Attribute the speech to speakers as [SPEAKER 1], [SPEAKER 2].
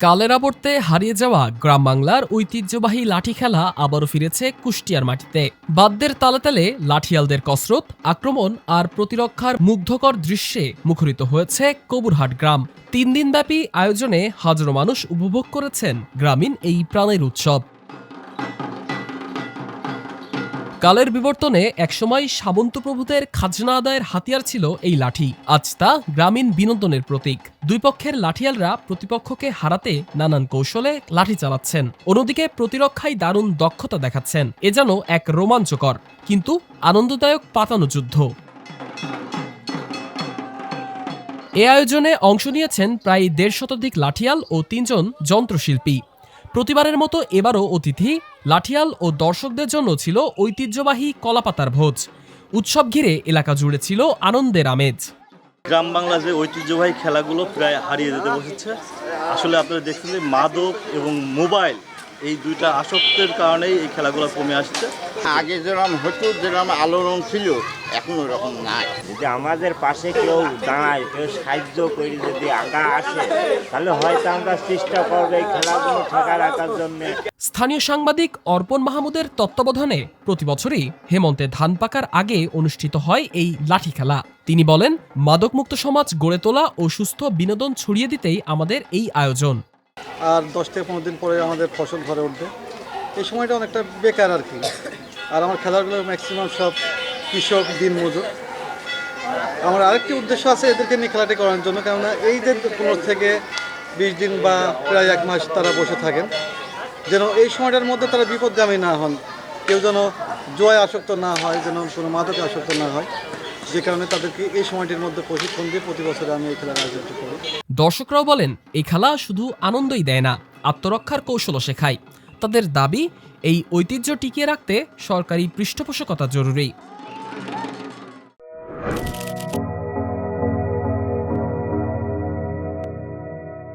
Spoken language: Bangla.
[SPEAKER 1] কালের আবর্তে হারিয়ে যাওয়া গ্রাম বাংলার ঐতিহ্যবাহী লাঠি খেলা আবারও ফিরেছে কুষ্টিয়ার মাটিতে। বাদ্যের তালে তালে লাঠিয়ালদের কসরত, আক্রমণ আর প্রতিরক্ষার মুগ্ধকর দৃশ্যে মুখরিত হয়েছে কবুরহাট গ্রাম। তিন দিনব্যাপী আয়োজনে হাজারো মানুষ উপভোগ করেছেন গ্রামীণ এই প্রাণের উৎসব। কালের বিবর্তনে একসময় সামন্ত প্রভুদের খাজনা আদায়ের হাতিয়ার ছিল এই লাঠি। আজ তা গ্রামীণ বিনোদনের প্রতীক। দুই পক্ষের লাঠিয়ালরা প্রতিপক্ষকে হারাতে নানান কৌশলে লাঠি চালাচ্ছেন। অন্যদিকে প্রতিরক্ষায় দারুণ দক্ষতা দেখাচ্ছেন। এ যেন এক রোমাঞ্চকর, কিন্তু আনন্দদায়ক পাতানো যুদ্ধ। এ আয়োজনে অংশ নিয়েছেন প্রায় দেড় শতাধিক লাঠিয়াল ও তিনজন যন্ত্রশিল্পী। প্রতিবারের মতো এবারও অতিথি লাঠিয়াল ও দর্শকদের জন্য ছিল ঐতিহ্যবাহী কলাপাতার ভোজ। উৎসব ঘিরে এলাকা জুড়ে ছিল আনন্দের আমেজ।
[SPEAKER 2] গ্রাম বাংলা যে ঐতিহ্যবাহী খেলাগুলো প্রায় হারিয়ে যেতে বসেছে। আসলে আপনারা দেখছেন যে মাদক এবং মোবাইল এই দুইটা আসক্তের কারণেই এই খেলাগুলো কমে আসছে।
[SPEAKER 3] আগে যেরকম হতো যেরকম আলোড়ন ছিল এখন ওরকম নাই।
[SPEAKER 4] যদি আমাদের পাশে কেউ দাঁড়ায় কেউ সাহায্য করে যদি আগা আসে তাহলে হয়তো আমরা চেষ্টা করব এই খেলাগুলো ঠেকা রাখার জন্য।
[SPEAKER 1] স্থানীয় সাংবাদিক অর্পণ মাহমুদের তত্ত্বাবধানে প্রতি বছরই হেমন্তে ধান পাকার আগে অনুষ্ঠিত হয় এই লাঠি খেলা। তিনি বলেন মাদকমুক্ত সমাজ গড়ে তোলা ও সুস্থ বিনোদন ছড়িয়ে দিতেই আমাদের এই আয়োজন।
[SPEAKER 5] আর দশ থেকে পনেরো দিন পরে আমাদের ফসল ঘরে উঠবে। এই সময়টা অনেকটা বেকার আর কি। আর আমার খেলাগুলো ম্যাক্সিমাম সব কৃষক দিন মজুর আমার আরেকটি উদ্দেশ্য আছে এদেরকে নিয়ে খেলাটি করার জন্য, কেননা এই যে পনেরো থেকে বিশ দিন বা প্রায় এক মাস তারা বসে থাকেন, যেন এই সময়টার মধ্যে তারা বিপদগামী না হন, কেউ যেন জয় আসক্ত না হয়, যেন কোনো মাদকে আসক্ত না হয়, যে কারণে তাদেরকে এই সময়টির মধ্যে প্রশিক্ষণ দিয়ে প্রতি বছর আমি এই খেলার আয়োজন করি।
[SPEAKER 1] দর্শকরাও বলেন, এই খেলা শুধু আনন্দই দেয় না, আত্মরক্ষার কৌশলও শেখায়। তাদের দাবি এই ঐতিহ্য টিকিয়ে রাখতে সরকারি পৃষ্ঠপোষকতা জরুরি।